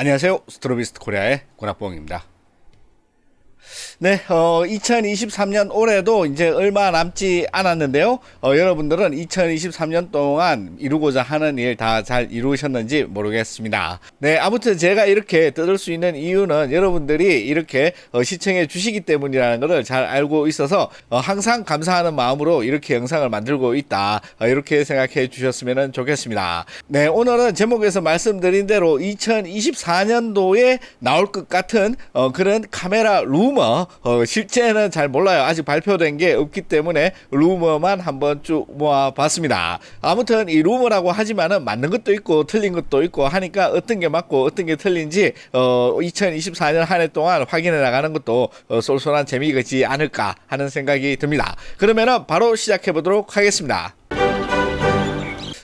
안녕하세요. 스트로비스트 코리아의 권학봉입니다. 네, 어, 2023년 올해도 이제 얼마 남지 않았는데요. 어, 여러분들은 2023년 동안 이루고자 하는 일 다 잘 이루셨는지 모르겠습니다. 네, 아무튼 제가 이렇게 뜯을 수 있는 이유는 여러분들이 이렇게 어, 시청해 주시기 때문이라는 것을 잘 알고 있어서 어, 항상 감사하는 마음으로 이렇게 영상을 만들고 있다. 어, 이렇게 생각해 주셨으면 좋겠습니다. 네, 오늘은 제목에서 말씀드린 대로 2024년도에 나올 것 같은 어, 그런 카메라 루머 어, 실제는 잘 몰라요. 아직 발표된 게 없기 때문에 루머만 한번 쭉 모아봤습니다. 아무튼 이 루머라고 하지만은 맞는 것도 있고 틀린 것도 있고 하니까 어떤 게 맞고 어떤 게 틀린지 어, 2024년 한 해 동안 확인해 나가는 것도 어, 쏠쏠한 재미이지 않을까 하는 생각이 듭니다. 그러면은 바로 시작해 보도록 하겠습니다.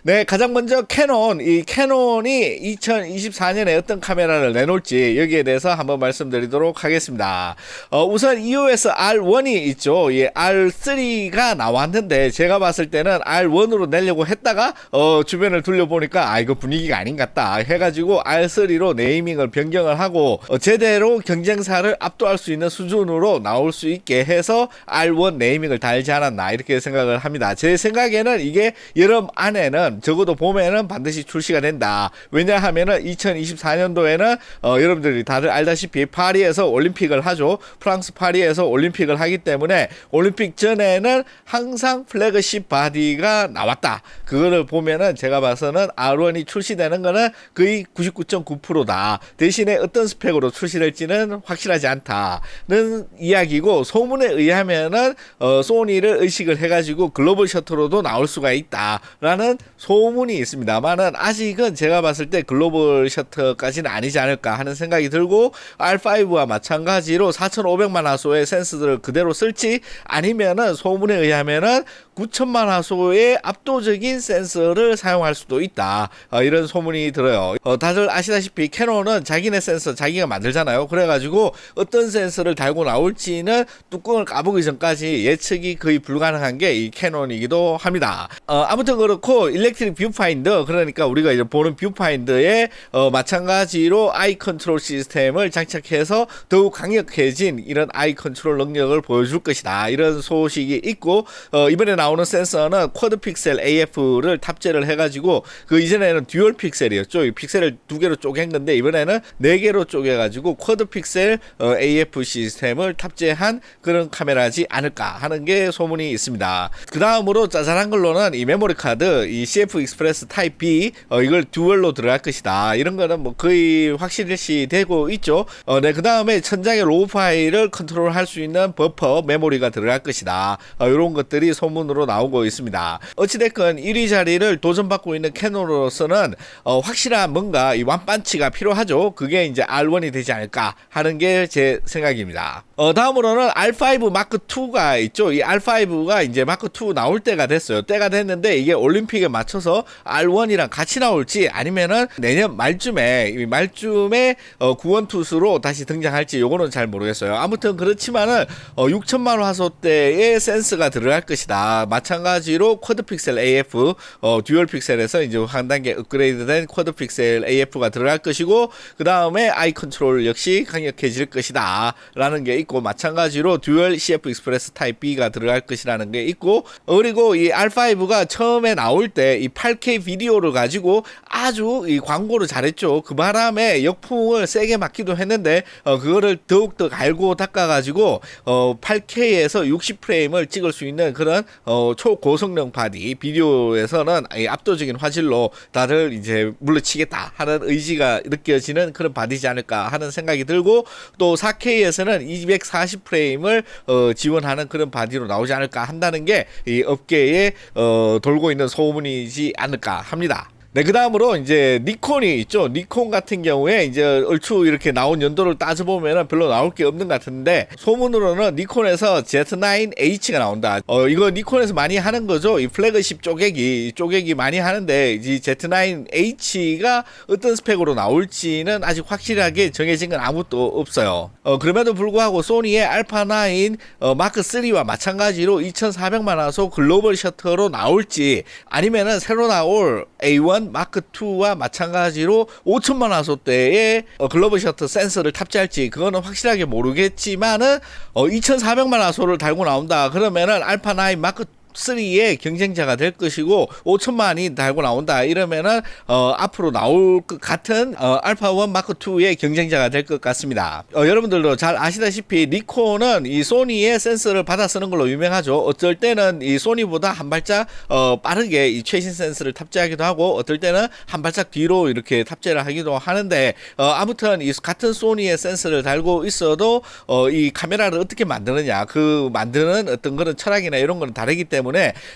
네, 가장 먼저 캐논, 이 캐논이 2024년에 어떤 카메라를 내놓을지 여기에 대해서 한번 말씀드리도록 하겠습니다. 어, 우선 EOS R1이 있죠. 이 R3가 나왔는데 제가 봤을 때는 R1으로 내려고 했다가 어, 주변을 둘러보니까 아 이거 분위기가 아닌 것 같다 해가지고 R3로 네이밍을 변경을 하고 어, 제대로 경쟁사를 압도할 수 있는 수준으로 나올 수 있게 해서 R1 네이밍을 달지 않았나 이렇게 생각을 합니다. 제 생각에는 이게 여름 안에는 적어도 봄에는 반드시 출시가 된다. 왜냐하면은 2024년도에는 어, 여러분들이 다들 알다시피 파리에서 올림픽을 하죠. 프랑스 파리에서 올림픽을 하기 때문에 올림픽 전에는 항상 플래그십 바디가 나왔다. 그거를 보면은 제가 봐서는 R1이 출시되는 거는 거의 99.9%다. 대신에 어떤 스펙으로 출시될지는 확실하지 않다는 이야기고 소문에 의하면은 어, 소니를 의식을 해가지고 글로벌 셔터로도 나올 수가 있다라는 소문이 있습니다만은 아직은 제가 봤을 때 글로벌 셔터까지는 아니지 않을까 하는 생각이 들고 R5와 마찬가지로 4,500만 화소의 센서들을 그대로 쓸지 아니면은 소문에 의하면은 9천만 화소의 압도적인 센서를 사용할 수도 있다. 어, 이런 소문이 들어요. 어, 다들 아시다시피 캐논은 자기네 센서 자기가 만들잖아요. 그래가지고 어떤 센서를 달고 나올지는 뚜껑을 까보기 전까지 예측이 거의 불가능한 게 이 캐논이기도 합니다. 어, 아무튼 그렇고 일렉트릭 뷰파인더 그러니까 우리가 이제 보는 뷰파인더에 어, 마찬가지로 아이 컨트롤 시스템을 장착해서 더욱 강력해진 이런 아이 컨트롤 능력을 보여줄 것이다. 이런 소식이 있고 어, 이번에 나오는 센서는 쿼드 픽셀 AF를 탑재를 해가지고 그 이전에는 듀얼 픽셀이었죠. 이 픽셀을 두 개로 쪼갠 건데 이번에는 네 개로 쪼개가지고 쿼드 픽셀 어, AF 시스템을 탑재한 그런 카메라지 않을까 하는 게 소문이 있습니다. 그 다음으로 짜잘한 걸로는 이 메모리 카드 이 CF 익스프레스 타입 B 어, 이걸 듀얼로 들어갈 것이다. 이런 거는 뭐 거의 확실시 되고 있죠. 어, 네, 그 다음에 천장의 로우 파일을 컨트롤할 수 있는 버퍼 메모리가 들어갈 것이다. 어, 이런 것들이 소문으로 나오고 있습니다. 어찌됐건 1위 자리를 도전받고 있는 캐논으로서는 어, 확실한 뭔가 이 완판치가 필요하죠. 그게 이제 R1이 되지 않을까 하는 게 제 생각입니다. 어, 다음으로는 R5 마크 2가 있죠. 이 R5가 이제 마크 2 나올 때가 됐어요. 때가 됐는데 이게 올림픽에 맞춰서 R1이랑 같이 나올지 아니면은 내년 말쯤에 이 말쯤에 어, 구원 투수로 다시 등장할지 요거는 잘 모르겠어요. 아무튼 그렇지만은 어, 6천만 화소대의 센스가 들어갈 것이다. 마찬가지로 쿼드 픽셀 AF 어, 듀얼 픽셀에서 이제 한 단계 업그레이드된 쿼드 픽셀 AF가 들어갈 것이고 그 다음에 아이 컨트롤 역시 강력해질 것이다라는 게 있고 마찬가지로 듀얼 CF 익스프레스 타입 B가 들어갈 것이라는 게 있고 어, 그리고 이 R5가 처음에 나올 때 이 8K 비디오를 가지고 아주 이 광고를 잘했죠. 그 바람에 역풍을 세게 맞기도 했는데 어, 그거를 더욱 더 갈고 닦아가지고 어, 8K에서 60프레임을 찍을 수 있는 그런 어, 초고성능 바디 비디오에서는 이 압도적인 화질로 다들 이제 물러치겠다 하는 의지가 느껴지는 그런 바디지 않을까 하는 생각이 들고 또 4K에서는 240프레임을 어, 지원하는 그런 바디로 나오지 않을까 한다는 게 이 업계에 어, 돌고 있는 소문이지 않을까 합니다. 네, 그 다음으로 이제 니콘이 있죠. 니콘 같은 경우에 이제 얼추 이렇게 나온 연도를 따져보면 별로 나올 게 없는 것 같은데, 소문으로는 니콘에서 Z9H가 나온다. 어, 이거 니콘에서 많이 하는 거죠. 이 플래그십 쪼개기, 쪼개기 많이 하는데, 이 Z9H가 어떤 스펙으로 나올지는 아직 확실하게 정해진 건 아무것도 없어요. 어, 그럼에도 불구하고 소니의 알파9 어, 마크 3와 마찬가지로 2400만 화소 글로벌 셔터로 나올지, 아니면은 새로 나올 A1 1 마크 2와 마찬가지로 5천만 화소대의 어, 글로벌 셔터 센서를 탑재할지 그거는 확실하게 모르겠지만은 어, 2,400만 화소를 달고 나온다. 그러면은 알파 9 마크 3의 경쟁자가 될 것이고 5천만이 달고 나온다 이러면은 어, 앞으로 나올 것 같은 어, 알파 1 마크 2의 경쟁자가 될 것 같습니다. 어, 여러분들도 잘 아시다시피 니콘은 이 소니의 센서를 받아 쓰는 걸로 유명하죠. 어떨 때는 이 소니보다 한 발짝 어, 빠르게 이 최신 센서를 탑재하기도 하고 어떨 때는 한 발짝 뒤로 이렇게 탑재를 하기도 하는데 어, 아무튼 이 같은 소니의 센서를 달고 있어도 어, 이 카메라를 어떻게 만드느냐 그 만드는 어떤 그런 철학이나 이런 거는 다르기 때문에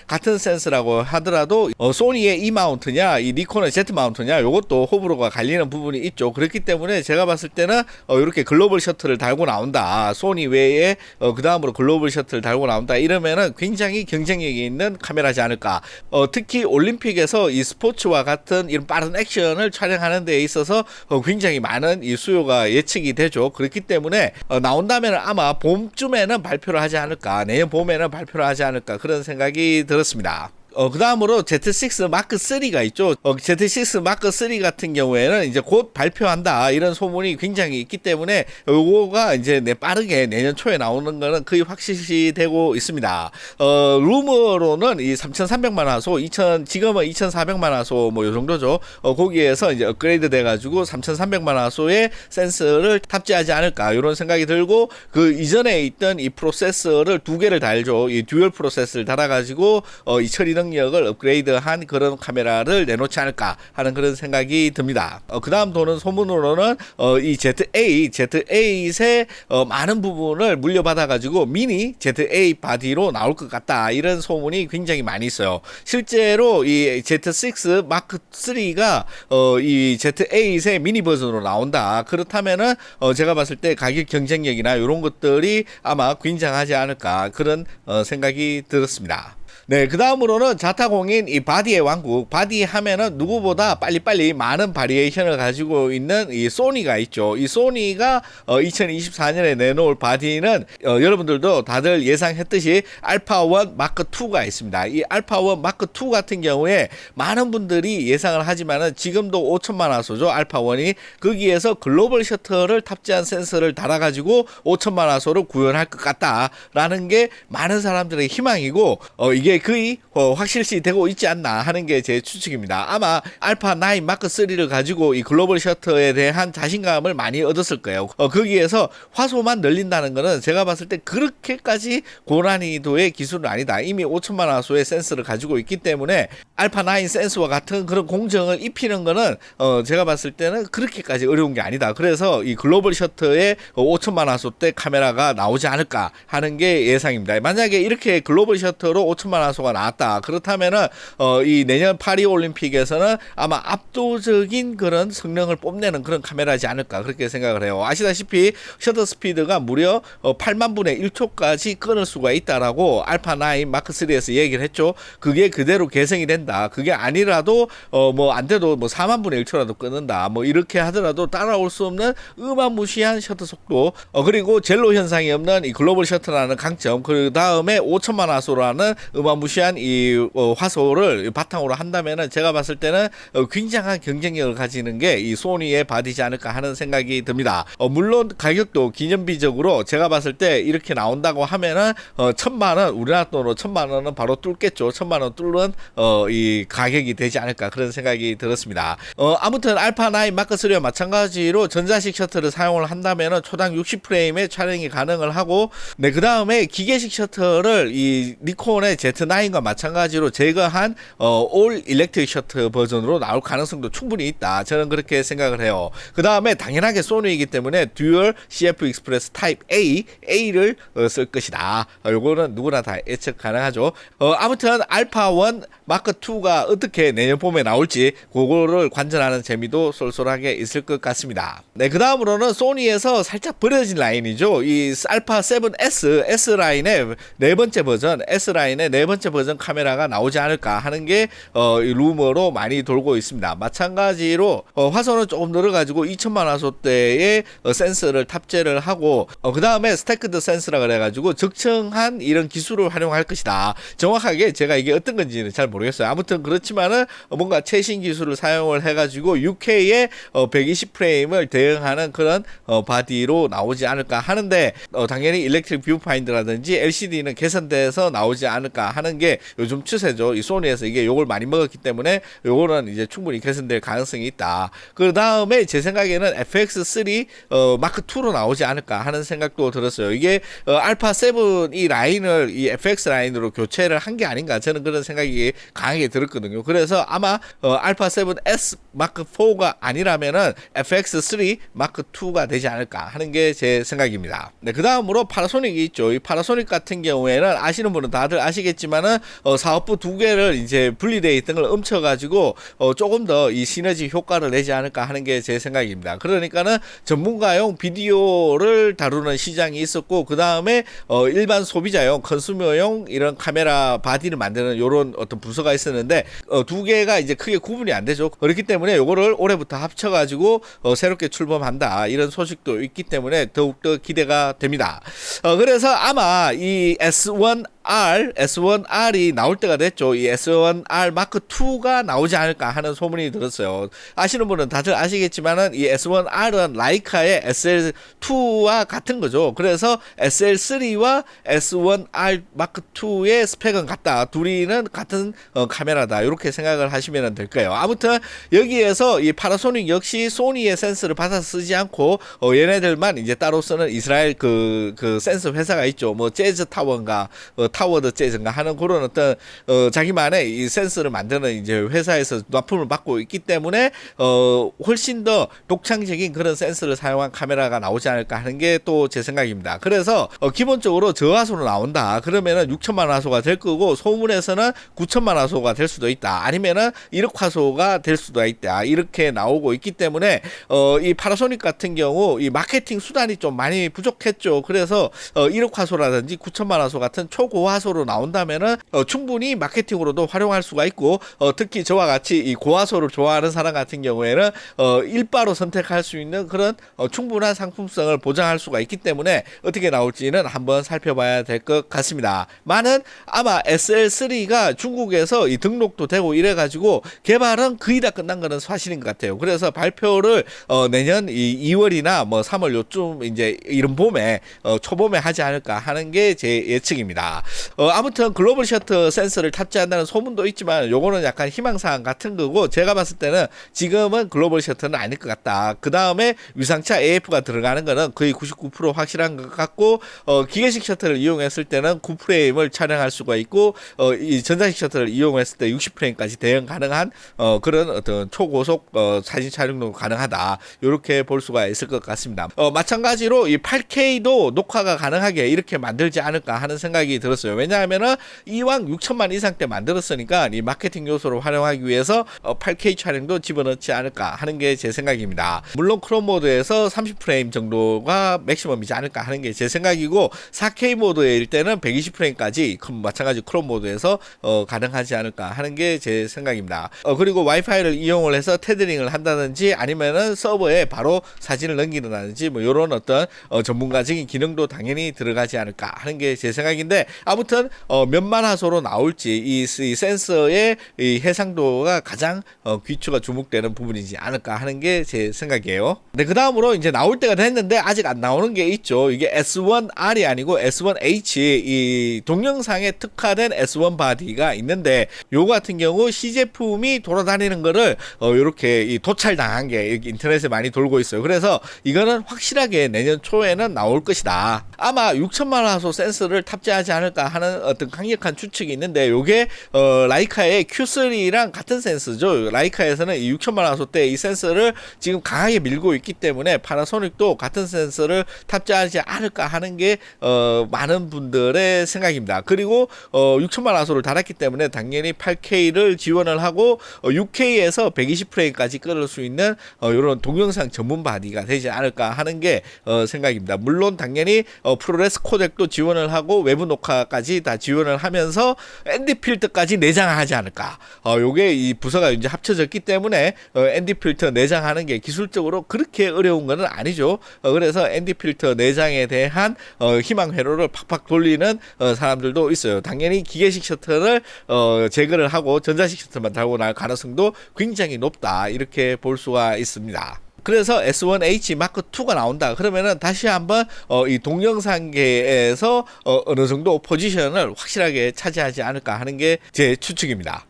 같은 센서라고 하더라도 어, 소니의 E 마운트냐 이 니콘의 Z 마운트냐 이것도 호불호가 갈리는 부분이 있죠. 그렇기 때문에 제가 봤을 때는 어, 이렇게 글로벌 셔틀을 달고 나온다. 소니 외에 어, 그 다음으로 글로벌 셔틀을 달고 나온다. 이러면은 굉장히 경쟁력이 있는 카메라지 않을까. 어, 특히 올림픽에서 이 스포츠와 같은 이런 빠른 액션을 촬영하는 데 있어서 어, 굉장히 많은 이 수요가 예측이 되죠. 그렇기 때문에 어, 나온다면 아마 봄쯤에는 발표를 하지 않을까. 내년 봄에는 발표를 하지 않을까 그런 생각 이 들었습니다. 어, 그 다음으로 Z6 마크 3가 있죠. 어, Z6 마크 3 같은 경우에는 이제 곧 발표한다. 이런 소문이 굉장히 있기 때문에 요거가 이제 내 빠르게 내년 초에 나오는 거는 거의 확실시 되고 있습니다. 어, 루머로는 이 3,300만 화소, 2,000, 지금은 2,400만 화소 뭐 요 정도죠. 어, 거기에서 이제 업그레이드 돼가지고 3,300만 화소의 센서를 탑재하지 않을까. 이런 생각이 들고 그 이전에 있던 이 프로세서를 두 개를 달죠. 이 듀얼 프로세서를 달아가지고 어, 이 처리 능력을 업그레이드한 그런 카메라를 내놓지 않을까 하는 그런 생각이 듭니다. 어, 그 다음 도는 소문으로는 어, 이 ZA, Z8의 어, 많은 부분을 물려받아가지고 미니 ZA 바디로 나올 것 같다. 이런 소문이 굉장히 많이 있어요. 실제로 이 Z6 마크 3가 어, 이 Z8의 미니 버전으로 나온다. 그렇다면은 어, 제가 봤을 때 가격 경쟁력이나 이런 것들이 아마 굉장하지 않을까 그런 어, 생각이 들었습니다. 네, 그 다음으로는 자타공인 이 바디의 왕국. 바디 하면은 누구보다 빨리빨리 많은 바리에이션을 가지고 있는 이 소니가 있죠. 이 소니가 어, 2024년에 내놓을 바디는 어, 여러분들도 다들 예상했듯이 알파1 마크2가 있습니다. 이 알파1 마크2 같은 경우에 많은 분들이 예상을 하지만은 지금도 5천만 화소죠. 알파1이 거기에서 글로벌 셔터를 탑재한 센서를 달아가지고 5천만 화소를 구현할 것 같다라는 게 많은 사람들의 희망이고 어, 이게 거의 어, 확실시 되고 있지 않나 하는 게 제 추측입니다. 아마 알파 9 마크 3를 가지고 이 글로벌 셔터에 대한 자신감을 많이 얻었을 거예요. 어, 거기에서 화소만 늘린다는 거는 제가 봤을 때 그렇게까지 고난이도의 기술은 아니다. 이미 5천만 화소의 센서를 가지고 있기 때문에 알파 9 센서와 같은 그런 공정을 입히는 거는 어, 제가 봤을 때는 그렇게까지 어려운 게 아니다. 그래서 이 글로벌 셔터에 5천만 화소대 카메라가 나오지 않을까 하는 게 예상입니다. 만약에 이렇게 글로벌 셔터로 5천만 화소가 나왔다. 그렇다면은 어, 이 내년 파리 올림픽에서는 아마 압도적인 그런 성능을 뽐내는 그런 카메라지 않을까 그렇게 생각을 해요. 아시다시피 셔터 스피드가 무려 어, 8만 분의 1초까지 끊을 수가 있다라고 알파 9 마크 3에서 얘기를 했죠. 그게 그대로 개성이 된다. 그게 아니라도 어, 뭐 안 돼도 뭐 4만 분의 1초라도 끊는다. 뭐 이렇게 하더라도 따라올 수 없는 어마무시한 셔터 속도. 어, 그리고 젤로 현상이 없는 이 글로벌 셔터라는 강점. 그 다음에 5천만 화소라는 어마무시한 이 어, 화소를 바탕으로 한다면은 제가 봤을 때는 어, 굉장한 경쟁력을 가지는 게 이 소니의 바디지 않을까 하는 생각이 듭니다. 어, 물론 가격도 기념비적으로 제가 봤을 때 이렇게 나온다고 하면은 어, 천만 원 우리나라 돈으로 천만 원은 바로 뚫겠죠. 천만 원 뚫는 어, 이 가격이 되지 않을까 그런 생각이 들었습니다. 어, 아무튼 알파 9 마크 3와 마찬가지로 전자식 셔터를 사용을 한다면은 초당 60프레임의 촬영이 가능을 하고 네 그 다음에 기계식 셔터를 이 니콘의 Z9과 마찬가지로 제거한 어, 올 일렉트릭 셔터 버전으로 나올 가능성도 충분히 있다. 저는 그렇게 생각을 해요. 그 다음에 당연하게 소니이기 때문에 듀얼 CF 익스프레스 타입 A, A를 어, 쓸 것이다. 어, 요거는 누구나 다 예측 가능하죠. 어, 아무튼 알파 1 마크 2가 어떻게 내년 봄에 나올지 그거를 관전하는 재미도 쏠쏠하게 있을 것 같습니다. 네, 그 다음으로는 소니에서 살짝 버려진 라인이죠. 이 알파 7S S 라인의 네 번째 버전, S 라인의 네 번째 버전 카메라가 나오지 않을까 하는 게 어, 이 루머로 많이 돌고 있습니다. 마찬가지로 어, 화소는 조금 늘어가지고 2천만 화소대의 어, 센서를 탑재를 하고 어, 그 다음에 스태크드 센서라 그래가지고 적정한 이런 기술을 활용할 것이다. 정확하게 제가 이게 어떤 건지는 잘 모르겠어요. 아무튼 그렇지만은 어, 뭔가 최신 기술을 사용을 해가지고 6K의 어, 120 프레임을 대응하는 그런 어, 바디로 나오지 않을까 하는데 어, 당연히 일렉트릭 뷰파인더라든지 LCD는 개선돼서 나오지 않을까 하는 게 요즘 추세죠. 이 소니에서 이게 요걸 많이 먹었기 때문에 요거는 이제 충분히 개선될 가능성이 있다. 그 다음에 제 생각에는 FX3 어, 마크 2로 나오지 않을까 하는 생각도 들었어요. 이게 어, 알파 7이 라인을 이 FX 라인으로 교체를 한 게 아닌가 저는 그런 생각이 강하게 들었거든요. 그래서 아마 어, 알파 7S 마크 4가 아니라면은 FX3 마크 2가 되지 않을까 하는 게 제 생각입니다. 네, 그 다음으로 파라소닉이 있죠. 이 파라소닉 같은 경우에는 아시는 분은 다들 아시겠지만 은 어, 사업부 두 개를 이제 분리되어 있던 걸 훔쳐가지고 어, 조금 더 이 시너지 효과를 내지 않을까 하는 게 제 생각입니다. 그러니까는 전문가용 비디오를 다루는 시장이 있었고 그 다음에 어, 일반 소비자용 컨슈머용 이런 카메라 바디를 만드는 이런 어떤 부서가 있었는데 어, 두 개가 이제 크게 구분이 안 되죠. 그렇기 때문에 요거를 올해부터 합쳐가지고 어, 새롭게 출범한다 이런 소식도 있기 때문에 더욱더 기대가 됩니다. 어, 그래서 아마 이 S1 R, S1R이 나올 때가 됐죠. 이 S1R 마크 2가 나오지 않을까 하는 소문이 들었어요. 아시는 분은 다들 아시겠지만은 이 S1R은 라이카의 SL2와 같은 거죠. 그래서 SL3와 S1R 마크 2의 스펙은 같다. 둘이는 같은 어, 카메라다. 이렇게 생각을 하시면 될 거예요. 아무튼 여기에서 이 파라소닉 역시 소니의 센서를 받아 쓰지 않고 어, 얘네들만 이제 따로 쓰는 이스라엘 그, 그 센서 회사가 있죠. 뭐 재즈 타워인가 어, 타워드 재즈인가 하는 그런 어떤 어, 자기만의 이 센서를 만드는 이제 회사에서 납품을 받고 있기 때문에 어, 훨씬 더 독창적인 그런 센서를 사용한 카메라가 나오지 않을까 하는 게 또 제 생각입니다. 그래서 어, 기본적으로 저화소로 나온다. 그러면은 6천만 화소가 될 거고 소문에서는 9천만 화소가 될 수도 있다. 아니면은 1억 화소가 될 수도 있다. 이렇게 나오고 있기 때문에 어, 이 파라소닉 같은 경우 이 마케팅 수단이 좀 많이 부족했죠. 그래서 어, 1억 화소라든지 9천만 화소 같은 초고 화소로 나온다면은 어, 충분히 마케팅으로도 활용할 수가 있고 어, 특히 저와 같이 이 고화소를 좋아하는 사람 같은 경우에는 어, 일바로 선택할 수 있는 그런 어, 충분한 상품성을 보장할 수가 있기 때문에 어떻게 나올지는 한번 살펴봐야 될 것 같습니다. 많은 아마 SL3가 중국에서 이 등록도 되고 이래가지고 개발은 거의 다 끝난 거는 사실인 것 같아요. 그래서 발표를 어, 내년 이 2월이나 뭐 3월 요쯤 이제 이런 봄에 어, 초봄에 하지 않을까 하는 게 제 예측입니다. 어, 아무튼 글로벌 셔터 센서를 탑재한다는 소문도 있지만 요거는 약간 희망사항 같은 거고 제가 봤을 때는 지금은 글로벌 셔터는 아닐 것 같다. 그 다음에 위상차 AF가 들어가는 거는 거의 99% 확실한 것 같고 어, 기계식 셔터를 이용했을 때는 9프레임을 촬영할 수가 있고 어, 이 전자식 셔터를 이용했을 때 60프레임까지 대응 가능한 어, 그런 어떤 초고속 어, 사진 촬영도 가능하다. 이렇게 볼 수가 있을 것 같습니다. 어, 마찬가지로 이 8K도 녹화가 가능하게 이렇게 만들지 않을까 하는 생각이 들었 어요. 왜냐하면은 이왕 6천만 이상 때 만들었으니까 이 마케팅 요소를 활용하기 위해서 어, 8K 촬영도 집어넣지 않을까 하는 게 제 생각입니다. 물론 크롬 모드에서 30프레임 정도가 맥시멈이지 않을까 하는 게 제 생각이고 4K 모드일 때는 120프레임까지 마찬가지 크롬 모드에서 어, 가능하지 않을까 하는 게 제 생각입니다. 어, 그리고 와이파이를 이용을 해서 테더링을 한다든지 아니면은 서버에 바로 사진을 넘기는다든지 뭐 이런 어떤 어, 전문가적인 기능도 당연히 들어가지 않을까 하는 게 제 생각인데 아무튼 어, 몇만 화소로 나올지 이, 이 센서의 이 해상도가 가장 어, 귀추가 주목되는 부분이지 않을까 하는 게 제 생각이에요. 네, 그 다음으로 이제 나올 때가 됐는데 아직 안 나오는 게 있죠. 이게 S1R이 아니고 S1H 이 동영상에 특화된 S1 바디가 있는데 요 같은 경우 시제품이 돌아다니는 거를 어, 요렇게 이 도찰당한 게 이렇게 인터넷에 많이 돌고 있어요. 그래서 이거는 확실하게 내년 초에는 나올 것이다. 아마 6천만 화소 센서를 탑재하지 않을까 하는 어떤 강력한 추측이 있는데 요게 어, 라이카의 Q3랑 같은 센서죠. 라이카에서는 이 6천만 화소 때이 센서를 지금 강하게 밀고 있기 때문에 파나소닉도 같은 센서를 탑재하지 않을까 하는 게 어, 많은 분들의 생각입니다. 그리고 어, 6천만 화소를 달았기 때문에 당연히 8K를 지원을 하고 어, 6K에서 120프레임까지 끌을 수 있는 어, 이런 동영상 전문 바디가 되지 않을까 하는 게 어, 생각입니다. 물론 당연히 어, 프로레스 코덱도 지원을 하고 외부 녹화 카메라까지 다 지원을 하면서 ND 필터까지 내장하지 않을까. 어, 요게 이 부서가 이제 합쳐졌기 때문에 어, ND 필터 내장하는 게 기술적으로 그렇게 어려운 거는 아니죠. 어, 그래서 ND 필터 내장에 대한 어, 희망 회로를 팍팍 돌리는 어, 사람들도 있어요. 당연히 기계식 셔틀을 어, 제거를 하고 전자식 셔틀만 달고 날 가능성도 굉장히 높다. 이렇게 볼 수가 있습니다. 그래서 S1H 마크 2가 나온다. 그러면은 다시 한번 어, 이 동영상계에서 어, 어느 정도 포지션을 확실하게 차지하지 않을까 하는 게 제 추측입니다.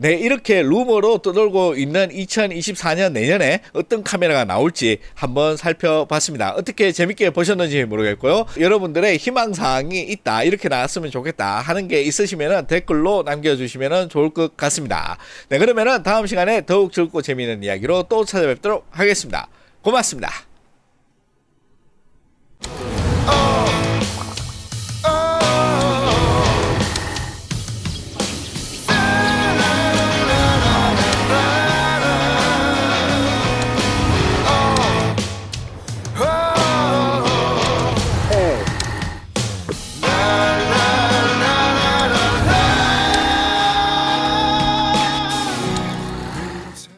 네, 이렇게 루머로 떠돌고 있는 2024년 내년에 어떤 카메라가 나올지 한번 살펴봤습니다. 어떻게 재밌게 보셨는지 모르겠고요. 여러분들의 희망사항이 있다, 이렇게 나왔으면 좋겠다 하는 게 있으시면 댓글로 남겨주시면 좋을 것 같습니다. 네, 그러면은 다음 시간에 더욱 즐겁고 재미있는 이야기로 또 찾아뵙도록 하겠습니다. 고맙습니다.